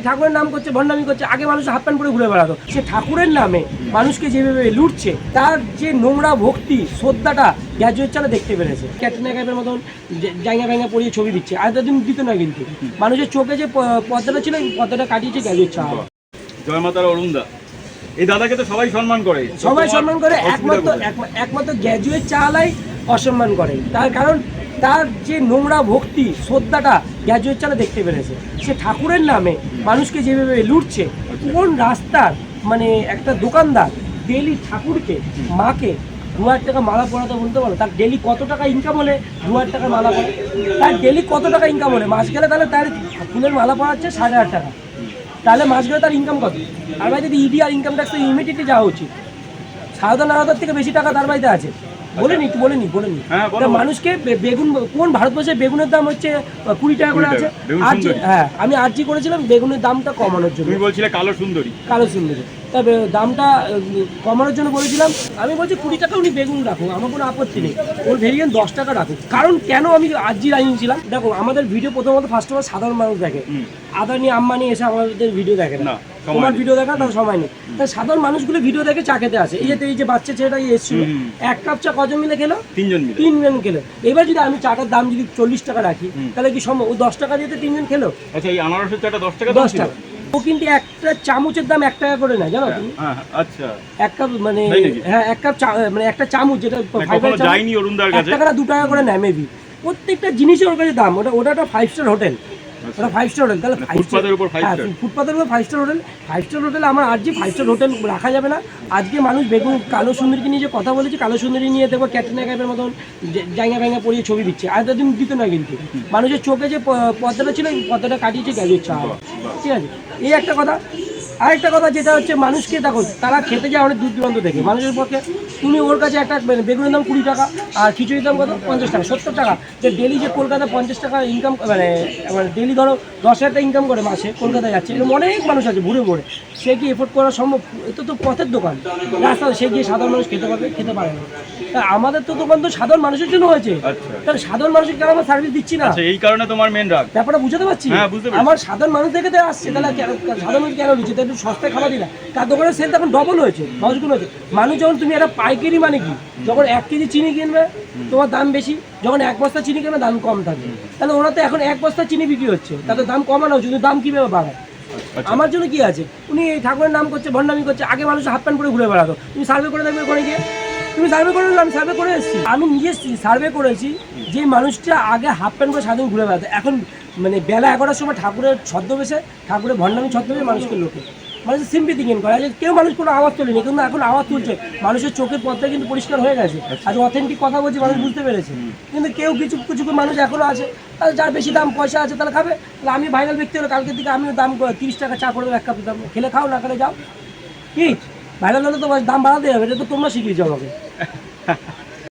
এই ঠাকুরের নাম করছে ভণ্ডামি করছে আগে মানুষ হাফ প্যান্ট পরে ঘুরে বেড়াতো। সে ঠাকুরের নামে মানুষকে যেভাবে লুটছে তার যে নোংরা ভক্তি শ্রদ্ধাটা গ্র্যাজুয়েট চালা দেখতে পেরেছে। ক্যাটরিনা কাইফের মতন যে- জায়গা ভেঙে পড়িয়ে ছবি দিচ্ছে। আর দিন দিত না কিন্তু। মানুষের চোখে যে প- পর্দাটা ছিল এই পর্দাটা কাটিয়েছে গ্র্যাজুয়েট চালা জয় মাতার অরুণদা। এই দাদাকে তো সবাই সম্মান করে। সবাই সম্মান করে একমাত্র একমাত্র গ্র্যাজুয়েট চালাই অসম্মান করে। তার কারণ তার যে নোংরা ভক্তি, শ্রদ্ধাটা গ্র্যাজুয়েট চালা দেখতে পেরেছে। সে ঠাকুরের নামে মানুষকে যেভাবে লুটছে, কোন রাস্তার মানে একটা দোকানদার ডেলি ঠাকুরকে, মাকে দু হাজার টাকা মালা পড়াতে বলতে পারো? তার ডেলি কত টাকা ইনকাম হলে দু হাজার টাকা মালা পড়ে তার ডেলি কত টাকা ইনকাম হলে? মাস গেলে তাহলে তার ফুলের মালা পড়াচ্ছে সাড়ে আট টাকা। তাহলে মাস গেলে তার ইনকাম কত? আর ভাই যদি ইডি আর ইনকাম ট্যাক্স ইমিডিয়েটলি যাওয়া উচিত। সারদা নারদার থেকে বেশি টাকা তার বাড়িতে আছে। বলেনি বলেনি বলেনি হ্যাঁ, বলো, মানুষকে বেগুন কোন ভারতবর্ষে বেগুনের দাম হচ্ছে কুড়ি টাকা করে আছে? আর হ্যাঁ আমি আর্জি করেছিলাম বেগুনের দামটা কমানোর জন্য। তুমি বলছিলে কালো সুন্দরী। কালো সুন্দরী। তবে দামটা কমানোর জন্য বলেছিলাম। আমি বলছি কুড়ি টাকা উনি বেগুন রাখুন আমার কোনো আপত্তি নেই। ওর ভেরিয়েন্ট দশ টাকা রাখুন কারণ কেন আমি আরজি আনিয়েছিলাম দেখো আমাদের ভিডিও প্রথমত ফার্স্ট অফ অল সাধারণ মানুষ দেখে। আদানি আম্বানি এসে আমাদের ভিডিও দেখে না। তোমার ভিডিও দেখা তার সময় নেই। তাই সাধারণ মানুষগুলো ভিডিও দেখে চা খেতে আসে। এই যে এই যে বাচ্চা ছেলেটা এসেছিল। এক কাপ চা কজন মিলে খেলো? তিনজন মিলে। তিনজন খেলো। এবার যদি আমি চাটার দাম যদি চল্লিশ টাকা রাখি তাহলে কি সম্ভব? ও দশ টাকা দিয়ে তিনজন খেলো? আচ্ছা এই আনারসের চাটা দশ টাকা দশ টাকা। ও কিন্তু একটা চামচের দাম এক টাকা করে নেয় জানো তুমি? হ্যাঁ হ্যাঁ, আচ্ছা। এক কাপ মানে হ্যাঁ এক কাপ মানে একটা চামচ যেটা না, fiber কখনো চামচ, যাইনি এক টাকা দু টাকা করে নেয় মেবি প্রত্যেকটা জিনিসের ওর কাছে দাম ওটা ওটা একটা ফাইভ স্টার হোটেল ওটা ফাইভ স্টার হোটেল তাহলে ফুটপাতের উপর হ্যাঁ? ফুটপাতের উপর five star hotel five star hotel আমার আজকে ফাইভ স্টার হোটেল রাখা যাবে না আজকে মানুষ বেগুন কালো সুন্দরীকে নিয়ে যে কথা বলেছে কালো সুন্দরী নিয়ে দেখব ক্যাটরিনা কাইপের মতন যে- জায়গা ভেঙে পড়িয়ে ছবি দিচ্ছে। আর দিন দিত না কিন্তু। মানুষের চোখে যে পর্দাটা ছিল পর্দাটা কাটিয়েছে গ্যাজুয়েট চা ঠিক আছে? এই একটা কথা আরেকটা কথা যেটা হচ্ছে মানুষকে দেখো তারা খেতে যায় অনেক দূর দূরান্ত থেকে। মানুষের পক্ষে তুমি ওর কাছে একটা মানে বেগুনের দাম কুড়ি টাকা আর খিচুড়ির দাম কত? পঞ্চাশ টাকা সত্তর টাকা। যে ডেলি যে কলকাতায় পঞ্চাশ টাকা ইনকাম মানে মানে ডেলি ধরো দশ হাজার টাকা ইনকাম করে মাসে কলকাতায় যাচ্ছে এরকম অনেক মানুষ আছে ঘুরে ঘুরে। সে কি এফোর্ড করা সম্ভব? এটা তো পথের দোকান। রাস্তা সে গিয়ে সাধারণ মানুষ খেতে পারবে খেতে পারে না। তা আমাদের তো দোকান তো সাধারণ মানুষের জন্য হয়েছে। আচ্ছা। তাহলে সাধারণ মানুষকে কেন আমরা সার্ভিস দিচ্ছি না? আচ্ছা এই কারণে তোমার মেন রাগ। ব্যাপারটা বুঝতে পারছি? হ্যাঁ, আমার সাধারণ মানুষ দেখে তো আসছে তাহলে সাধারণ মানুষ কেন দিচ্ছে একটু সস্তায় খাবার দিলা। তার দোকানের সেল তখন ডবল হয়েছে দশগুণ হয়েছে। মানুষ যখন তুমি একটা পাইকারি মানে কি যখন এক কেজি চিনি কিনবে তোমার দাম বেশি যখন এক বস্তা চিনি কিনবে দাম কম থাকে। তাহলে ওরা তো এখন এক বস্তা চিনি বিক্রি হচ্ছে তাদের দাম কমানো হচ্ছে কিন্তু দাম কীভাবে বাড়ায়? আচ্ছা। আমার জন্য কি আছে? উনি এই ঠাকুরের নাম করছে ভণ্ডামি করছে আগে মানুষ হাফ প্যান্ট পরে ঘুরে বেড়াতো। তুমি সার্ভে করে দেখবে ওখানে গিয়ে। তুমি সার্ভে করে আমি সার্ভে করে এসেছি। আমি নিজে সার্ভে করেছি যে মানুষটা আগে হাফ প্যান্ট করে সারাদিন ঘুরে বেড়াতো। এখন মানে বেলা এগারোটার সময় ঠাকুরের ছদ্মবেশে ঠাকুরের ভণ্ডামি ছদ্মবেশে মানুষকে লোকে। মানুষের সিম্পিতি গেন করে। কেউ মানুষ কোনো আওয়াজ তোলেনি কিন্তু এখন আওয়াজ তুলছে। মানুষের চোখের পথটা কিন্তু পরিষ্কার হয়ে গেছে। আজ অথেন্টিক কথা বলছে মানুষ বুঝতে পেরেছে। কিন্তু কেউ কিছু কিছু মানুষ এখনও আছে। যার বেশি দাম পয়সা আছে তাহলে খাবে। তাহলে আমি ভাইরাল ব্যক্তি হলে কালকের দিকে আমিও দাম তিরিশ টাকা চা করে এক কাপ দাম। খেলে খাও না খেলে যাও। কি? ভাইরাল হলে তো দাম বাড়াতে হবে এটা তো তোমরা শিখিয়েছো আমাকে।